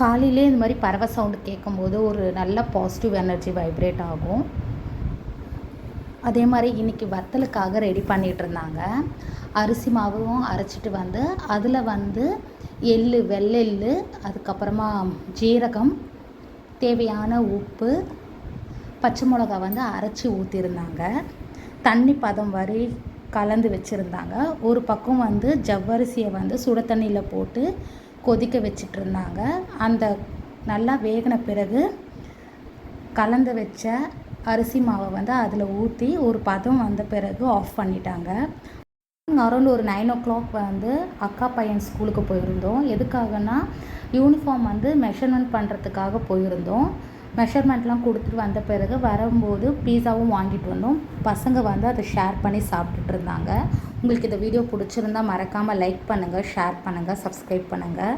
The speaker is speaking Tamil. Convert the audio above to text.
காலையிலே இந்த மாதிரி பறவை சவுண்டு கேட்கும்போது ஒரு நல்ல பாசிட்டிவ் எனர்ஜி வைப்ரேட் ஆகும். அதே மாதிரி இன்றைக்கி வத்தலுக்காக ரெடி பண்ணிகிட்டு இருந்தாங்க. அரிசி மாவும் அரைச்சிட்டு வந்து அதில் வந்து எள்ளு வெள்ளெள்ளு அதுக்கப்புறமா ஜீரகம் தேவையான உப்பு பச்சை மிளகா வந்து அரைச்சி ஊற்றிருந்தாங்க தண்ணி பதம் வரை கலந்து வச்சுருந்தாங்க. ஒரு பக்கம் வந்து ஜவ்வரிசியை வந்து சுட தண்ணியில் போட்டு கொதிக்க வச்சிட்டு இருந்தாங்க அந்த நல்லா வேகின பிறகு கலந்து வச்ச அரிசி மாவை வந்து அதில் ஊற்றி ஒரு பதம் வந்த பிறகு ஆஃப் பண்ணிட்டாங்க. அரௌண்ட் ஒரு நைன் ஓ கிளாக் வந்து அக்கா பையன் ஸ்கூலுக்கு போயிருந்தோம். எதுக்காகனா யூனிஃபார்ம் வந்து மெஷர்மெண்ட் பண்ணுறதுக்காக போயிருந்தோம். மெஷர்மெண்ட்லாம் கொடுத்துட்டு வந்த பிறகு வரும்போது பீஸாவும் வாங்கிட்டு வந்தோம். பசங்க வந்து அதை ஷேர் பண்ணி சாப்பிட்டுட்டு இருந்தாங்க. உங்களுக்கு இந்த வீடியோ பிடிச்சிருந்தா மறக்காமல் லைக் பண்ணுங்கள் ஷேர் பண்ணுங்கள் சப்ஸ்கிரைப் பண்ணுங்கள்